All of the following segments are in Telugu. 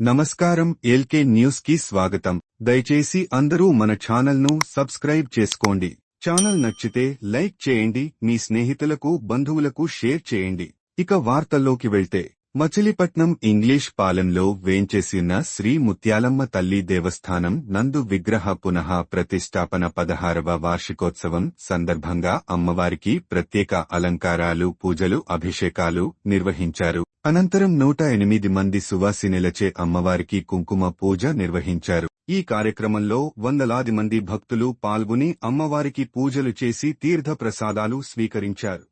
నమస్కారం ఎల్కే న్యూస్కి స్వాగతం. దయచేసి అందరూ మన ఛానల్ను సబ్స్క్రైబ్ చేసుకోండి. ఛానల్ నచ్చితే లైక్ చేయండి మీ స్నేహితులకు బంధువులకు షేర్ చేయండి. ఇక వార్తల్లోకి వెళ్తే మచిలీపట్నం ఇంగ్లీష్ పాలెంలో వేంచేసిన శ్రీ ముత్యాలమ్మ తల్లి దేవస్థానం నందు విగ్రహ పునః ప్రతిష్టాపన పదహారవ వార్షికోత్సవం సందర్భంగా అమ్మవారికి ప్రత్యేక అలంకారాలు పూజలు అభిషేకాలు నిర్వహించారు. అనంతరం నూట ఎనిమిది మంది సువాసినిలచే అమ్మవారికి కుంకుమ పూజ నిర్వహించారు. ఈ కార్యక్రమంలో వందలాది మంది భక్తులు పాల్గొని అమ్మవారికి పూజలు చేసి తీర్థప్రసాదాలు స్వీకరించారు.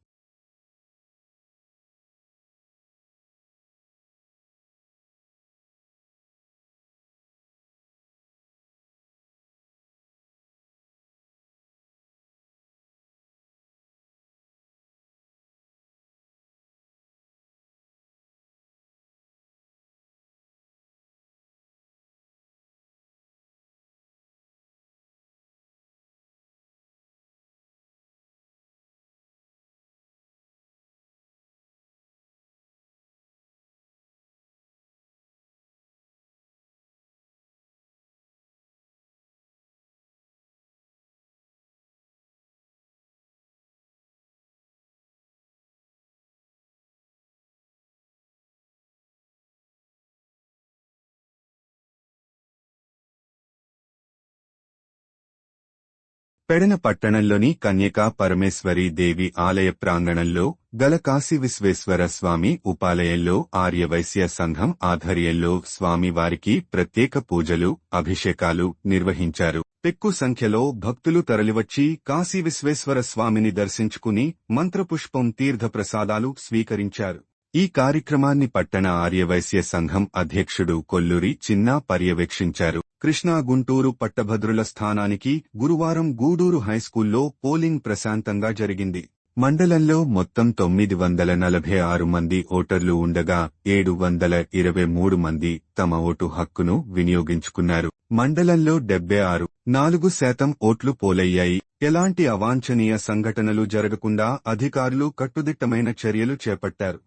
పెడన పట్టణంలోని కన్యకా పరమేశ్వరి దేవి ఆలయ ప్రాంగణంలో గల కాశీ విశ్వేశ్వర స్వామి ఉపాలయంలో ఆర్యవైశ్య సంఘం ఆధ్వర్యంలో స్వామివారికి ప్రత్యేక పూజలు అభిషేకాలు నిర్వహించారు. పెక్కు సంఖ్యలో భక్తులు తరలివచ్చి కాశీ విశ్వేశ్వర స్వామిని దర్శించుకుని మంత్రపుష్పం తీర్థప్రసాదాలు స్వీకరించారు. ఈ కార్యక్రమాన్ని పట్టణ ఆర్యవైశ్య సంఘం అధ్యక్షుడు కొల్లూరి చిన్నా పర్యవేక్షించారు. కృష్ణా గుంటూరు పట్టభద్రుల స్థానానికి గురువారం గూడూరు హైస్కూల్లో పోలింగ్ ప్రశాంతంగా జరిగింది. మండలంలో మొత్తం తొమ్మిది వందల నలభై ఆరు మంది ఓటర్లు ఉండగా ఏడు వందల ఇరవై మూడు మంది తమ ఓటు హక్కును వినియోగించుకున్నారు. మండలంలో డెబ్బై ఆరు నాలుగు శాతం ఓట్లు పోలయ్యాయి. ఎలాంటి అవాంఛనీయ సంఘటనలు జరగకుండా అధికారులు కట్టుదిట్టమైన చర్యలు చేపట్టారు.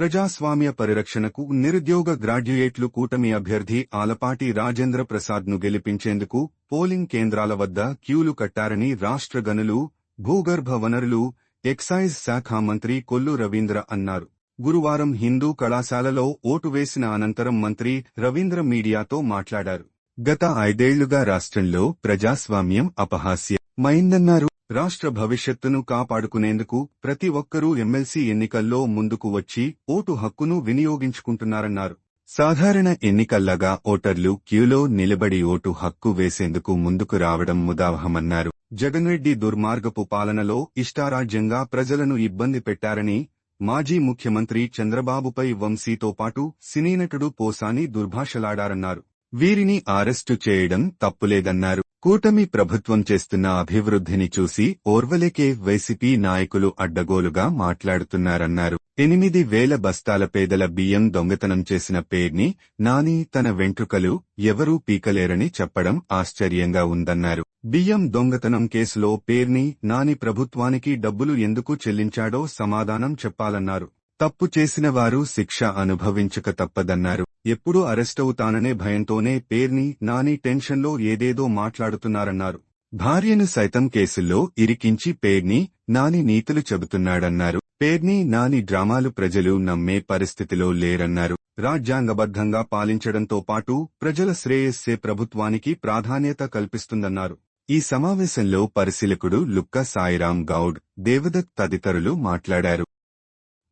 ప్రజాస్వామ్య పరిరక్షణకు నిరుద్యోగ గ్రాడ్యుయేట్లు కూటమి అభ్యర్థి ఆలపాటి రాజేంద్ర ప్రసాద్ను గెలిపించేందుకు పోలింగ్ కేంద్రాల వద్ద క్యూలు కట్టారని రాష్ట్ర గనులు భూగర్భ వనరులు ఎక్సైజ్ శాఖ మంత్రి కొల్లు రవీంద్ర అన్నారు. గురువారం హిందూ కళాశాలలో ఓటు వేసిన అనంతరం మంత్రి రవీంద్ర మీడియాతో మాట్లాడారు. గత ఐదేళ్ళుగా రాష్ట్రంలో ప్రజాస్వామ్యం అపహాస్యమైందన్నారు రాష్ట్ర భవిష్యత్తును కాపాడుకునేందుకు ప్రతి ఒక్కరూ ఎమ్మెల్సీ ఎన్నికల్లో ముందుకు వచ్చి ఓటు హక్కును వినియోగించుకుంటున్నారన్నారు. సాధారణ ఎన్నికల్లాగా ఓటర్లు క్యూలో నిలబడి ఓటు హక్కు వేసేందుకు ముందుకు రావడం ముదావహమన్నారు. జగన్రెడ్డి దుర్మార్గపు పాలనలో ఇష్టారాజ్యంగా ప్రజలను ఇబ్బంది పెట్టారని మాజీ ముఖ్యమంత్రి చంద్రబాబుపై వంశీతో పాటు సినీనటుడు పోసాని దుర్భాషలాడారన్నారు. వీరిని అరెస్టు చేయడం తప్పులేదన్నారు. కూటమి ప్రభుత్వం చేస్తున్న అభివృద్ధిని చూసి ఓర్వలేకే వైసీపీ నాయకులు అడ్డగోలుగా మాట్లాడుతున్నారన్నారు. ఎనిమిది వేల బస్తాల పేదల బియ్యం దొంగతనం చేసిన పేర్ని నాని తన వెంట్రుకలు ఎవరూ పీకలేరని చెప్పడం ఆశ్చర్యంగా ఉందన్నారు. బియ్యం దొంగతనం కేసులో పేర్ని నాని ప్రభుత్వానికి డబ్బులు ఎందుకు చెల్లించాడో సమాధానం చెప్పాలన్నారు. తప్పు చేసిన వారు శిక్ష అనుభవించక తప్పదన్నారు. ఎప్పుడు అరెస్టవుతాననే భయంతోనే పేర్ని నాని టెన్షన్లో ఏదేదో మాట్లాడుతున్నారన్నారు. భార్యను సైతం కేసుల్లో ఇరికించి పేర్ని నాని నీతులు చెబుతున్నాడన్నారు. పేర్ని నాని డ్రామాలు ప్రజలు నమ్మే పరిస్థితిలో లేరన్నారు. రాజ్యాంగబద్ధంగా పాలించడంతో పాటు ప్రజల శ్రేయస్సే ప్రభుత్వానికి ప్రాధాన్యత కల్పిస్తుందన్నారు. ఈ సమావేశంలో పరిశీలకుడు లుక్క సాయిరాం గౌడ్ దేవదత్ తదితరులు మాట్లాడారు.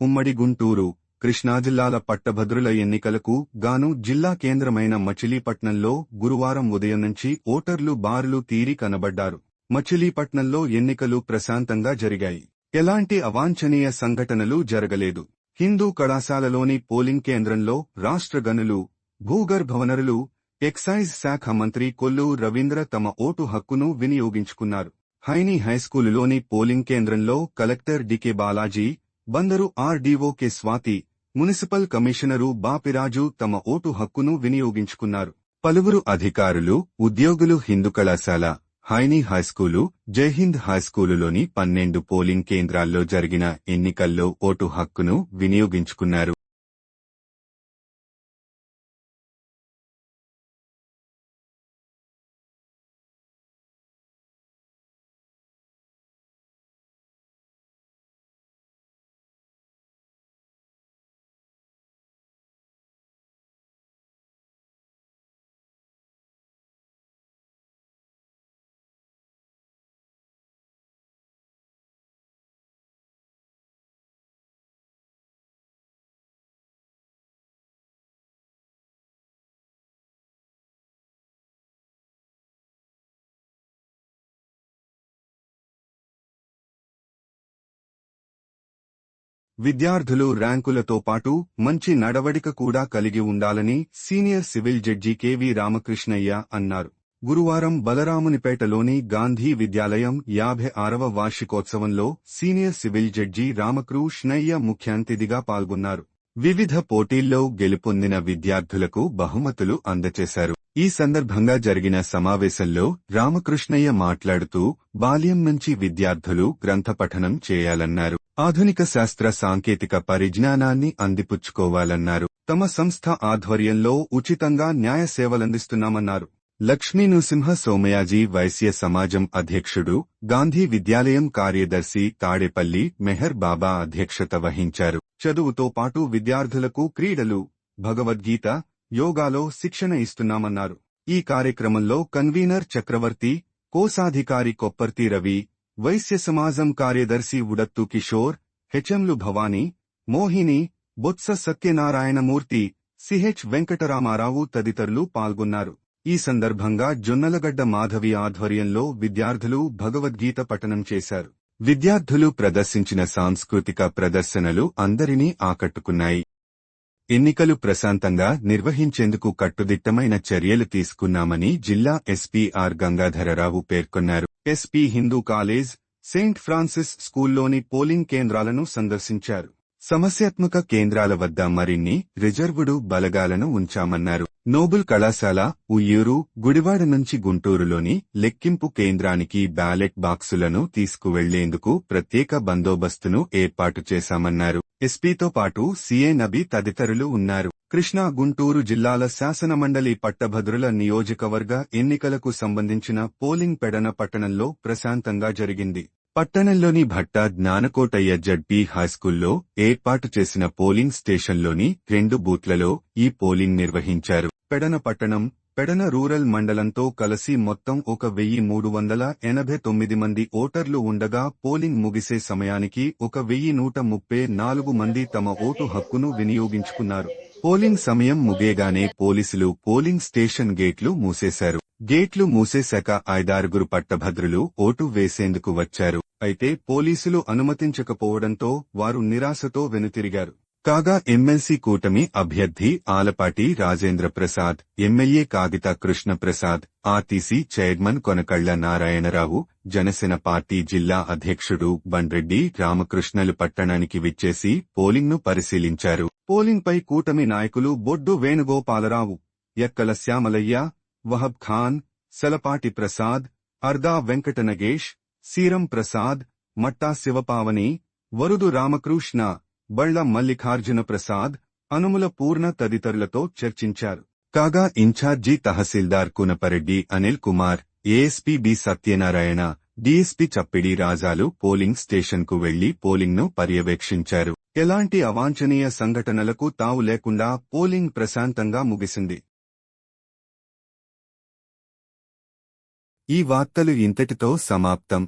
ఉమ్మడి గుంటూరు కృష్ణా జిల్లాల పట్టభద్రుల ఎన్నికలకు గాను జిల్లా కేంద్రమైన మచిలీపట్నంలో గురువారం ఉదయం నుంచి ఓటర్లు బారులు తీరి కనబడ్డారు. మచిలీపట్నంలో ఎన్నికలు ప్రశాంతంగా జరిగాయి. ఎలాంటి అవాంఛనీయ సంఘటనలు జరగలేదు. హిందూ కళాశాలలోని పోలింగ్ కేంద్రంలో రాష్ట్ర గనులు భూగర్భవనరులు ఎక్సైజ్ శాఖ మంత్రి కొల్లు రవీంద్ర తమ ఓటు హక్కును వినియోగించుకున్నారు. హైనీ హైస్కూలులోని పోలింగ్ కేంద్రంలో collector DK Balaji Bandar RDO K Swathi municipal commissioner Bapiraju తమ ఓటు హక్కును వినియోగించుకున్నారు. పలువురు అధికారులు ఉద్యోగులు హిందూ కళాశాల హైనీ హైస్కూలు జైహింద్ హైస్కూలులోని పన్నెండు పోలింగ్ కేంద్రాల్లో జరిగిన ఎన్నికల్లో ఓటు హక్కును వినియోగించుకున్నారు. విద్యార్థులు ర్యాంకులతో పాటు మంచి నడవడిక కూడా కలిగి ఉండాలని senior civil judge KV Ramakrishnaiah అన్నారు. గురువారం బలరామునిపేటలోని గాంధీ విద్యాలయం యాభై ఆరవ వార్షికోత్సవంలో సీనియర్ సివిల్ జడ్జి రామకృష్ణయ్య ముఖ్యాంతిథిగా పాల్గొన్నారు. వివిధ పోటీల్లో గెలుపొందిన విద్యార్థులకు బహుమతులు అందజేశారు. ఈ సందర్భంగా జరిగిన సమావేశంలో రామకృష్ణయ్య మాట్లాడుతూ బాల్యం నుంచి విద్యార్థులు గ్రంథ పఠనం చేయాలన్నారు. ఆధునిక శాస్త్ర సాంకేతిక పరిజ్ఞానాన్ని అందిపుచ్చుకోవాలన్నారు. తమ సంస్థ ఆధ్వర్యంలో ఉచితంగా న్యాయ సేవలందిస్తున్నామన్నారు. లక్ష్మీ నృసింహ సోమయాజీ వైశ్య సమాజం అధ్యక్షుడు గాంధీ విద్యాలయం కార్యదర్శి తాడేపల్లి మెహర్ బాబా అధ్యక్షత వహించారు. చదువుతో పాటు విద్యార్థులకు క్రీడలు భగవద్గీత యోగాలో శిక్షణ ఇస్తున్నామన్నారు. ఈ కార్యక్రమంలో కన్వీనర్ చక్రవర్తి కోశాధికారి కొప్పర్తి రవి వైశ్య సమాజం కార్యదర్శి ఉడత్తు కిషోర్ హెచ్ఎంలు భవానీ మోహిని బొత్స సత్యనారాయణమూర్తి సిహెచ్ వెంకటరామారావు తదితరులు పాల్గొన్నారు. ఈ సందర్భంగా జొన్నలగడ్డ మాధవి ఆధ్వర్యంలో విద్యార్థులు భగవద్గీత పఠనం చేశారు. విద్యార్థులు ప్రదర్శించిన సాంస్కృతిక ప్రదర్శనలు అందరినీ ఆకట్టుకున్నాయి. ఎన్నికలు ప్రశాంతంగా నిర్వహించేందుకు కట్టుదిట్టమైన చర్యలు తీసుకున్నామని జిల్లా ఎస్పీ ఆర్ గంగాధరరావు పేర్కొన్నారు. SP Hindu college Saint Francis స్కూల్లోని పోలింగ్ కేంద్రాలను సందర్శించారు. సమస్యాత్మక కేంద్రాల వద్ద మరిన్ని రిజర్వుడు బలగాలను ఉంచామన్నారు. నోబుల్ కళాశాల ఉయ్యూరు గుడివాడ నుంచి గుంటూరులోని లెక్కింపు కేంద్రానికి బ్యాలెట్ బాక్సులను తీసుకువెళ్ళేందుకు ప్రత్యేక బందోబస్తును ఏర్పాటు చేశామన్నారు. ఎస్పీతో పాటు సీఏ నబీ తదితరులు ఉన్నారు. కృష్ణా గుంటూరు జిల్లాల శాసనమండలి పట్టభద్రుల నియోజకవర్గ ఎన్నికలకు సంబంధించిన పోలింగ్ పెడన పట్టణంలో ప్రశాంతంగా జరిగింది. పట్టణంలోని భట్ట జ్ఞానకోటయ్య జడ్పీ హైస్కూల్లో ఏర్పాటు చేసిన పోలింగ్ స్టేషన్లోని రెండు బూత్లలో ఈ పోలింగ్ నిర్వహించారు. పెడన పట్టణం పెడన రూరల్ మండలంతో కలిసి మొత్తం ఒక వెయ్యి మూడు వందల ఎనభై తొమ్మిది మంది ఓటర్లు ఉండగా పోలింగ్ ముగిసే సమయానికి ఒక వెయ్యి నూట ముప్పై నాలుగు మంది తమ ఓటు హక్కును వినియోగించుకున్నారు. పోలింగ్ సమయం ముగేగానే పోలీసులు పోలింగ్ స్టేషన్ గేట్లు మూసేశారు. గేట్లు మూసేశాక ఐదారుగురు పట్టభద్రులు ఓటు వేసేందుకు వచ్చారు. అయితే పోలీసులు అనుమతించకపోవడంతో వారు నిరాశతో వెనుతిరిగారు. కాగా ఎమ్మెల్సీ కూటమి అభ్యర్థి Alapati Rajendra Prasad MLA Kagitha Krishna Prasad RTC chairman Konakalla Narayanarao Janasena party జిల్లా అధ్యక్షుడు బండ్రెడ్డి రామకృష్ణలు పట్టణానికి విచ్చేసి పోలింగ్ను పరిశీలించారు. పోలింగ్పై కూటమి నాయకులు బొడ్డు వేణుగోపాలరావు ఎక్కల శ్యామలయ్య వహబ్ ఖాన్ సెలపాటి ప్రసాద్ అర్దా వెంకట నగేష్ సీరం ప్రసాద్ మట్టా శివపావని వరుదు రామకృష్ణ బళ్ళ మల్లికార్జున ప్రసాద్ అనుముల పూర్ణ తదితరులతో చర్చించారు. కాగా incharge tahsildar Kunapareddy Anil Kumar ASP B Satyanarayana DSP Chappidi Rajalu polling స్టేషన్కు వెళ్ళి పోలింగ్ను పర్యవేక్షించారు. ఎలాంటి అవాంఛనీయ సంఘటనలకు తావు లేకుండా పోలింగ్ ప్రశాంతంగా ముగిసింది. ఈ వార్తలు ఇంతటితో సమాప్తం.